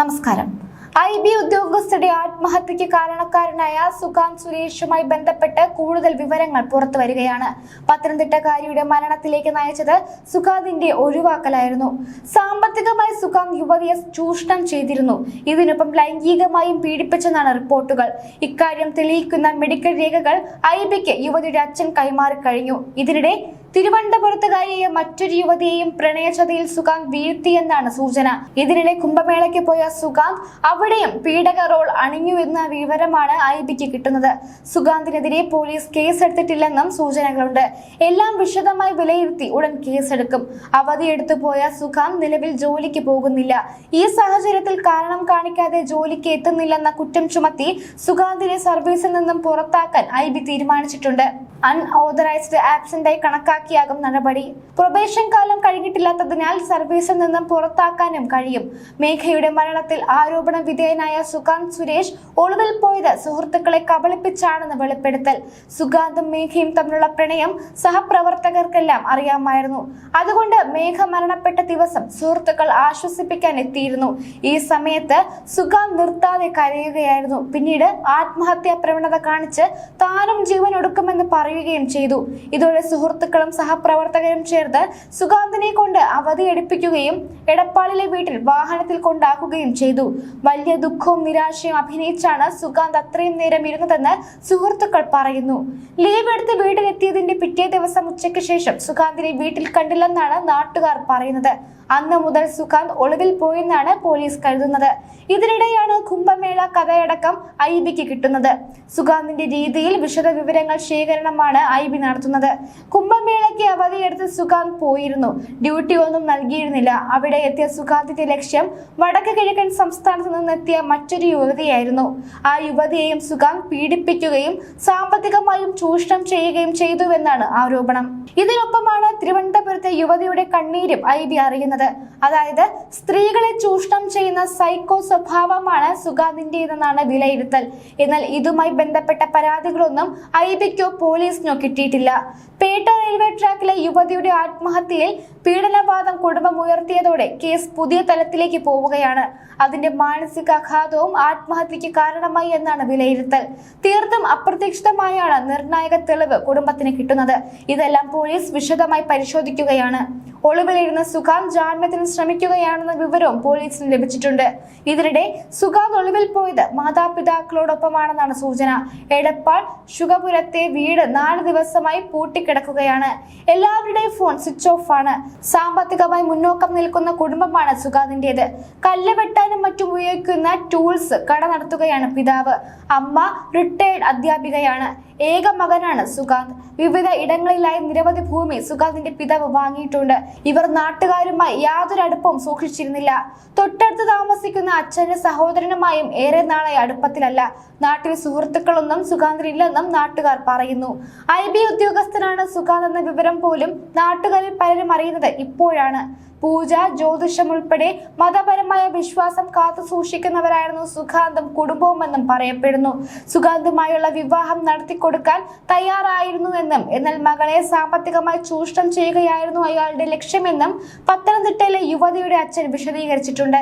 നമസ്കാരം. I B ഉദ്യോഗസ്ഥരുടെ ആത്മഹത്യക്ക് കാരണക്കാരനായ സുകാന്ത് സുരേഷുമായി ബന്ധപ്പെട്ട് കൂടുതൽ വിവരങ്ങൾ പുറത്തു വരികയാണ്. പത്തനംതിട്ടക്കാരിയുടെ മരണത്തിലേക്ക് നയിച്ചത് സുകാന്തിന്റെ ഒഴിവാക്കലായിരുന്നു. സാമ്പത്തികമായി സുകാന്ത് യുവതിയെ ചൂഷണം ചെയ്തിരുന്നു. ഇതിനൊപ്പം ലൈംഗികമായും പീഡിപ്പിച്ചെന്നാണ് റിപ്പോർട്ടുകൾ. ഇക്കാര്യം തെളിയിക്കുന്ന മെഡിക്കൽ രേഖകൾ ഐ ബിക്ക് യുവതിയുടെ അച്ഛൻ കൈമാറി കഴിഞ്ഞു. ഇതിനിടെ തിരുവനന്തപുരത്തുകാരിയെ മറ്റൊരു യുവതിയെയും പ്രണയചതിയിൽ സുകാന്ത് വീഴ്ത്തിയെന്നാണ് സൂചന. ഇതിനിടെ കുംഭമേളയ്ക്ക് പോയ സുകാന്ത് അവിടെയും പീഡക റോൾ അണിഞ്ഞു എന്ന വിവരമാണ് ഐ ബിക്ക് കിട്ടുന്നത്. സുകാന്തിനെതിരെ പോലീസ് കേസെടുത്തിട്ടില്ലെന്നും സൂചനകളുണ്ട്. എല്ലാം വിശദമായി വിലയിരുത്തി ഉടൻ കേസെടുക്കും. അവധിയെടുത്തു പോയ സുകാന്ത് നിലവിൽ ജോലിക്ക് പോകുന്നില്ല. ഈ സാഹചര്യത്തിൽ കാരണം കാണിക്കാതെ ജോലിക്ക് എത്തുന്നില്ലെന്ന കുറ്റം ചുമത്തി സുകാന്തിനെ സർവീസിൽ നിന്നും പുറത്താക്കാൻ ഐ ബി തീരുമാനിച്ചിട്ടുണ്ട്. അൺഓതറൈസ്ഡ് ആബ്സെന്റായി കണക്കാക്കിയാകും നടപടി. പ്രൊബേഷൻ കാലം കഴിഞ്ഞിട്ടില്ലാത്തതിനാൽ സർവീസിൽ നിന്നും പുറത്താക്കാനും കഴിയും. മേഘയുടെ മരണത്തിൽ ആരോപണ വിധേയനായ സുകാന്ത് സുരേഷ് ഒളിവിൽ പോയത് സുഹൃത്തുക്കളെ കബളിപ്പിച്ചാണെന്ന് വെളിപ്പെടുത്തൽ. സുഗാന്തും മേഘയും തമ്മിലുള്ള പ്രണയം സഹപ്രവർത്തകർക്കെല്ലാം അറിയാമായിരുന്നു. അതുകൊണ്ട് മേഘ മരണപ്പെട്ട ദിവസം സുഹൃത്തുക്കൾ ആശ്വസിപ്പിക്കാൻ എത്തിയിരുന്നു. ഈ സമയത്ത് സുഗാന്ത് നിർത്താതെ കരയുകയായിരുന്നു. പിന്നീട് ആത്മഹത്യാ പ്രവണത കാണിച്ച് താനും ജീവൻ ഒടുക്കുമെന്ന് പറയുകയും ചെയ്തു. ഇതോടെ സുഹൃത്തുക്കളും സഹപ്രവർത്തകരും ചേർന്ന് സുഗാന്തിനെ കൊണ്ട് അവധി എടുപ്പിക്കുകയും എടപ്പാളിലെ വീട്ടിൽ വാഹനത്തിൽ കൊണ്ടാക്കുകയും ചെയ്തു. വലിയ ദുഃഖവും നിരാശയും അഭിനയിച്ചാണ് സുഗാന്ത് അത്രയും നേരം ഇരുന്നതെന്ന് സുഹൃത്തുക്കൾ പറയുന്നു. ലീവ് എടുത്ത് വീട്ടിലെത്തിയതിന്റെ പിറ്റേ ദിവസം ഉച്ചയ്ക്ക് ശേഷം സുഗാന്തിനെ വീട്ടിൽ കണ്ടില്ലെന്നാണ് നാട്ടുകാർ പറയുന്നത്. അന്ന് മുതൽ സുഖാന്ത് ഒളിവിൽ പോയെന്നാണ് പോലീസ് കരുതുന്നത്. ഇതിനിടെയാണ് കുംഭമേള കഥയടക്കം ഐ ബിക്ക് കിട്ടുന്നത്. സുഖാന്തിന്റെ രീതിയിൽ വിശദ വിവരങ്ങൾ ശേഖരണമാണ് ഐ ബി നടത്തുന്നത്. കുംഭമേളയ്ക്ക് അവധിയെടുത്ത് സുഖാന്ത് പോയിരുന്നു. ഡ്യൂട്ടി ഒന്നും നൽകിയിരുന്നില്ല. അവിടെ എത്തിയ സുഖാന്തിന്റെ ലക്ഷ്യം വടക്ക് കിഴക്കൻ സംസ്ഥാനത്ത് നിന്നെത്തിയ മറ്റൊരു യുവതിയായിരുന്നു. ആ യുവതിയെയും സുഖാന്ത് പീഡിപ്പിക്കുകയും സാമ്പത്തികമായും ചൂഷണം ചെയ്യുകയും ചെയ്തുവെന്നാണ് ആരോപണം. ഇതിനൊപ്പമാണ് തിരുവനന്തപുരത്തെ യുവതിയുടെ കണ്ണീരും ഐ ബി അറിയുന്നത്. അതായത് സ്ത്രീകളെ ചൂഷണം ചെയ്യുന്ന സൈക്കോ സ്വഭാവമാണ് സുഗാന്തിന്റേതെന്നാണ് വിലയിരുത്തൽ. എന്നാൽ ഇതുമായി ബന്ധപ്പെട്ട പരാതികളൊന്നും ഐ ബിക്കോ പോലീസിനോ കിട്ടിയിട്ടില്ല. പേട്ട റെയിൽവേ ട്രാക്കിലെ യുവതിയുടെ ആത്മഹത്യയിൽ പീഡനവാദം കുടുംബം ഉയർത്തിയതോടെ കേസ് പുതിയ തലത്തിലേക്ക് പോവുകയാണ്. അതിന്റെ മാനസികാഘാതവും ആത്മഹത്യക്ക് കാരണമായി എന്നാണ് വിലയിരുത്തൽ. തീർത്തും അപ്രതീക്ഷിതമായാണ് നിർണായക തെളിവ് കുടുംബത്തിന് കിട്ടുന്നത്. ഇതെല്ലാം പോലീസ് വിശദമായി പരിശോധിക്കുകയാണ്. ഒളിവിലിരുന്ന സുഖാന്ത് ജാമ്യത്തിന് ശ്രമിക്കുകയാണെന്ന വിവരവും പോലീസിന് ലഭിച്ചിട്ടുണ്ട്. ഇതിനിടെ സുഖാന്ത് ഒളിവിൽ പോയത് മാതാപിതാക്കളോടൊപ്പമാണെന്നാണ് സൂചന. എടപ്പാൾ ശുഖപുരത്തെ വീട് നാല് ദിവസമായി പൂട്ടിക്കിടക്കുകയാണ്. എല്ലാവരുടെയും ഫോൺ സ്വിച്ച് ഓഫ് ആണ് സാമ്പത്തികമായി മുന്നോക്കം നിൽക്കുന്ന കുടുംബമാണ് സുഗാദിന്റേത് കല്ല് വെട്ടാനും മറ്റും ഉപയോഗിക്കുന്ന ടൂൾസ് കട നടത്തുകയാണ് പിതാവ്. അമ്മ റിട്ടയർഡ് അധ്യാപികയാണ്. ഏക മകനാണ് സുഗാന്ത്. വിവിധ ഇടങ്ങളിലായി നിരവധി ഭൂമി സുഗാന്തിന്റെ പിതാവ് വാങ്ങിയിട്ടുണ്ട്. ഇവർ നാട്ടുകാരുമായി യാതൊരു അടുപ്പവും സൂക്ഷിച്ചിരുന്നില്ല. തൊട്ടടുത്ത് താമസിക്കുന്ന അച്ഛന്റെ സഹോദരനുമായും ഏറെ നാളായി അടുപ്പത്തിലല്ല. നാട്ടിൽ സുഹൃത്തുക്കളൊന്നും സുഗാന്തിനില്ലെന്നും നാട്ടുകാർ പറയുന്നു. ഐ ബി ഉദ്യോഗസ്ഥനാണ് സുഗാന്ത് എന്ന വിവരം പോലും നാട്ടുകാരിൽ പലരും അറിയുന്നത് ഇപ്പോഴാണ്. പൂജ ജ്യോതിഷം ഉൾപ്പെടെ മതപരമായ വിശ്വാസം കാത്തു സൂക്ഷിക്കുന്നവരായിരുന്നു സുഖാന്തം കുടുംബവുമെന്നും പറയപ്പെടുന്നു. സുഖാന്തുമായുള്ള വിവാഹം നടത്തിക്കൊടുക്കാൻ തയ്യാറായിരുന്നുവെന്നും എന്നാൽ മകളെ സാമ്പത്തികമായി ചൂഷണം ചെയ്യുകയായിരുന്നു അയാളുടെ ലക്ഷ്യമെന്നും പത്തനംതിട്ടയിലെ യുവതിയുടെ അച്ഛൻ വിശദീകരിച്ചിട്ടുണ്ട്.